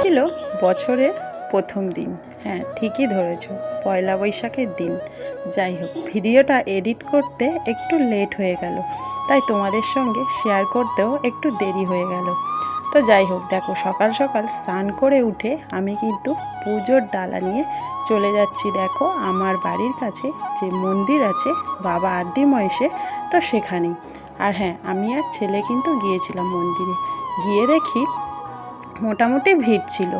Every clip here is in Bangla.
ছিল বছরের প্রথম দিন। হ্যাঁ ঠিকই ধরেছ, পয়লা বৈশাখের দিন। যাই হোক, ভিডিওটা এডিট করতে একটু লেট হয়ে গেল, তাই তোমাদের সঙ্গে শেয়ার করতেও একটু দেরি হয়ে গেল। তো যাই হোক, দেখো, সকাল সকাল স্নান করে উঠে আমি কিন্তু পুজোর ডালা নিয়ে চলে যাচ্ছি। দেখো, আমার বাড়ির কাছে যে মন্দির আছে, বাবা আদ্যিময়সে তো সেখানেই। আর হ্যাঁ আমি আর ছেলে কিন্তু গিয়েছিলাম মন্দিরে। গিয়ে দেখি মোটামুটি ভিড় ছিল।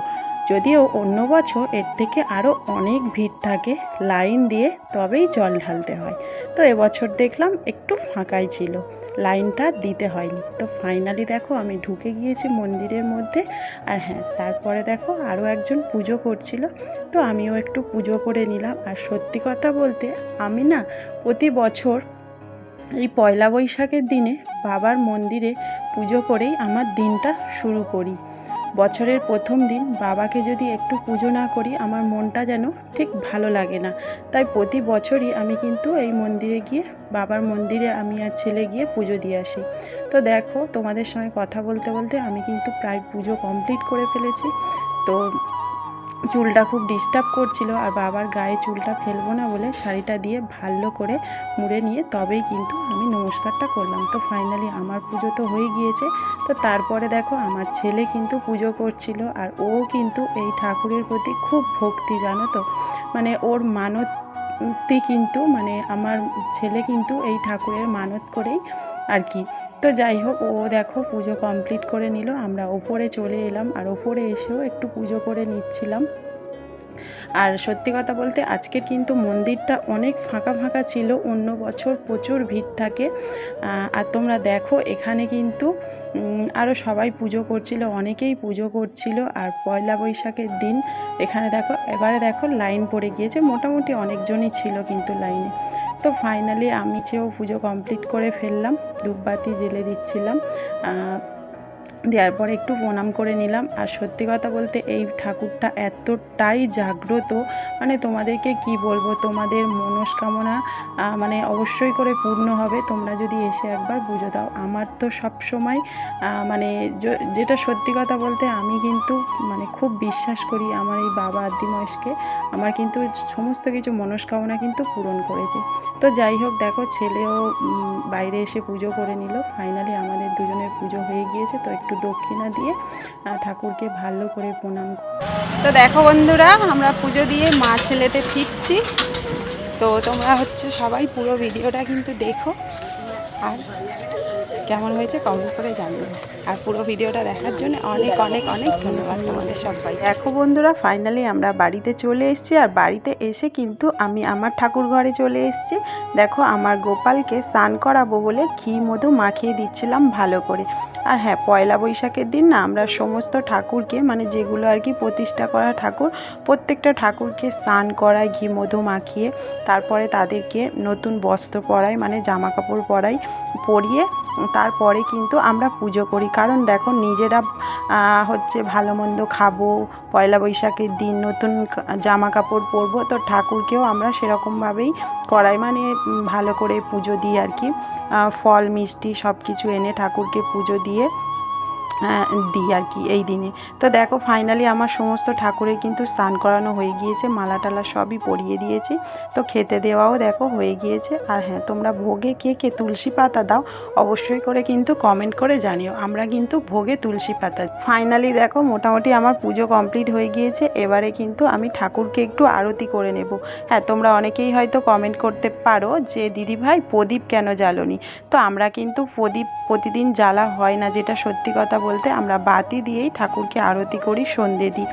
যদিও অন্য বছর এর থেকে আরও অনেক ভিড় থাকে লাইন দিয়ে তবেই জল ঢালতে হয়। তো এবছর দেখলাম একটু ফাঁকাই ছিল, লাইনটা দিতে হয়নি। তো ফাইনালি দেখো আমি ঢুকে গিয়েছি মন্দিরের মধ্যে। আর হ্যাঁ তারপরে দেখো আরও একজন পুজো করছিল। তো আমিও একটু পুজো করে নিলাম। আর সত্যি কথা বলতে আমি না প্রতি বছর এই পয়লা বৈশাখের দিনে বাবার মন্দিরে পুজো করেই আমার দিনটা শুরু করি। বছরের প্রথম দিন বাবাকে যদি একটু পুজো না করি, আমার মনটা যেন ঠিক ভালো লাগে না। তাই প্রতি বছরই আমি কিন্তু এই মন্দিরে গিয়ে, বাবার মন্দিরে আমি আর ছেলে গিয়ে পুজো দিয়ে আসি। তো দেখো, তোমাদের সঙ্গে কথা বলতে বলতে আমি কিন্তু প্রায় পুজো কমপ্লিট করে ফেলেছি। তো চুলটা খুব ডিস্টার্ব করছিল আর বাবার গায়ে চুলটা ফেলব না বলে শাড়িটা দিয়ে ভালো করে মুড়ে নিয়ে তবেই কিন্তু আমি নমস্কারটা করলাম। তো ফাইনালি আমার পুজো তো হয়ে গিয়েছে। তো তারপরে দেখো আমার ছেলে কিন্তু পুজো করছিল আর ও কিন্তু এই ঠাকুরের প্রতি খুব ভক্তি, জানো তো? মানে ওর মানতই কিন্তু মানে আমার ছেলে কিন্তু এই ঠাকুরের মানত করেই আর কি তো যাই হোক, ও দেখো পুজো কমপ্লিট করে নিল। আমরা ওপরে চলে এলাম আর ওপরে এসেও একটু পুজো করে নিচ্ছিলাম। আর সত্যি কথা বলতে আজকের কিন্তু মন্দিরটা অনেক ফাঁকা ফাঁকা ছিল, অন্য বছর প্রচুর ভিড় থাকে। আর তোমরা দেখো এখানে কিন্তু আরও সবাই পুজো করছিল, অনেকেই পুজো করছিল। আর পয়লা বৈশাখের দিন এখানে দেখো, এবারে দেখো লাইন পড়ে গিয়েছে। মোটামুটি অনেকজনই ছিল কিন্তু লাইনে তো ফাইনালি আমি চেয়েও পুজো কমপ্লিট করে ফেললাম ধূপবাতি জেলে দিচ্ছিলাম। দেওয়ার পরে একটু প্রণাম করে নিলাম। আর সত্যি কথা বলতে এই ঠাকুরটা এতটাই জাগ্রত মানে তোমাদেরকে কি বলব, তোমাদের মনস্কামনা মানে অবশ্যই করে পূর্ণ হবে। তোমরা যদি এসে একবার পুজো দাও। আমার তো সব সময় মানে যেটা সত্যি কথা বলতে আমি কিন্তু মানে খুব বিশ্বাস করি আমার এই বাবা আদিময়সকে আমার কিন্তু সমস্ত কিছু মনস্কামনা কিন্তু পূরণ করেছে। তো যাই হোক, দেখো ছেলেও বাইরে এসে পুজো করে নিল। ফাইনালি আমাদের দুজনের পুজো হয়ে গিয়েছে। তো একটু দক্ষিণা দিয়ে ঠাকুরকে ভালো করে প্রণাম তো দেখো বন্ধুরা আমরা পুজো দিয়ে মা ছেলেতে ফিরছি। তো তোমরা হচ্ছে সবাই পুরো ভিডিওটা কিন্তু দেখো। আর কেমন হয়েছে কমেন্ট করে জানিও। আর পুরো ভিডিওটা দেখার জন্য অনেক অনেক অনেক ধন্যবাদ তোমাদের সবাই দেখো বন্ধুরা ফাইনালি আমরা বাড়িতে চলে এসেছি আর বাড়িতে এসে কিন্তু আমি আমার ঠাকুর ঘরে চলে এসেছি। দেখো আমার গোপালকে স্নান করাবো বলে ঘি মধু মাখিয়ে দিচ্ছিলাম ভালো করে। আর হ্যাঁ পয়লা বৈশাখের দিন না আমরা সমস্ত ঠাকুরকে মানে যেগুলো আর কি প্রতিষ্ঠা করা ঠাকুর, প্রত্যেকটা ঠাকুরকে স্নান করাই, ঘি, মধু মাখিয়ে, তারপরে তাদেরকে নতুন বস্ত্র পরাই মানে জামা কাপড় পরাই, পরিয়ে তারপরে কিন্তু আমরা পুজো করি। কারণ দেখো, নিজেরা হচ্ছে ভালো মন্দ খাব পয়লা বৈশাখের দিন নতুন জামা কাপড় পরবো। তো ঠাকুরকেও আমরা সেরকমভাবেই করাই মানে ভালো করে পুজো দিই আর কি। ফল, মিষ্টি সব কিছু এনে ঠাকুরকে পুজো দিয়ে দিই আর কি এই দিনে। তো দেখো ফাইনালি আমার সমস্ত ঠাকুরের কিন্তু স্নান করানো হয়ে গিয়েছে, মালা টালা সবই পরিয়ে দিয়েছি। তো খেতে দেওয়াও দেখো হয়ে গিয়েছে। আর হ্যাঁ তোমরা ভোগে কে কে তুলসী পাতা দাও অবশ্যই করে কিন্তু কমেন্ট করে জানিও। আমরা কিন্তু ভোগে তুলসী পাতা। ফাইনালি দেখো মোটামুটি আমার পুজো কমপ্লিট হয়ে গিয়েছে। এবারে কিন্তু আমি ঠাকুরকে একটু আরতি করে নেব। হ্যাঁ তোমরা অনেকেই হয়তো কমেন্ট করতে পারো যে, দিদি ভাই, প্রদীপ কেন জ্বালনি? তো আমরা কিন্তু প্রদীপ প্রতিদিন জ্বালা হয় না, যেটা সত্যি কথা বলতে আমরা বাতি দিয়েই ঠাকুরকে আরতি করি সন্ধে দিই।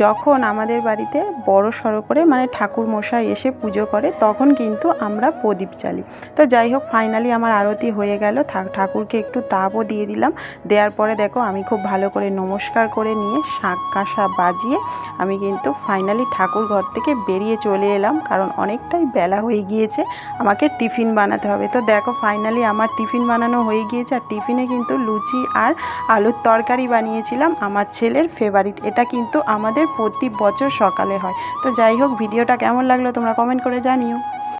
যখন আমাদের বাড়িতে বড় সড়ো করে মানে ঠাকুর মশাই এসে পুজো করে, তখন কিন্তু আমরা প্রদীপ চালি তো যাই হোক ফাইনালি আমার আরতি হয়ে গেল। ঠাকুরকে একটু তাপও দিয়ে দিলাম। দেওয়ার পরে দেখো, আমি খুব ভালো করে নমস্কার করে নিয়ে শাঁখ কাঁসা বাজিয়ে আমি কিন্তু ফাইনালি ঠাকুর ঘর থেকে বেরিয়ে চলে এলাম। কারণ অনেকটাই বেলা হয়ে গিয়েছে, আমাকে টিফিন বানাতে হবে। তো দেখো ফাইনালি আমার টিফিন বানানো হয়ে গিয়েছে। আর টিফিনে কিন্তু লুচি আর আলুর তরকারি বানিয়েছিলাম। আমার ছেলের ফেভারিট এটা কিন্তু আমার আমাদের প্রতি বছর সকালে হয়। তো যাই হোক, ভিডিওটা কেমন লাগল তোমরা কমেন্ট করে জানিও।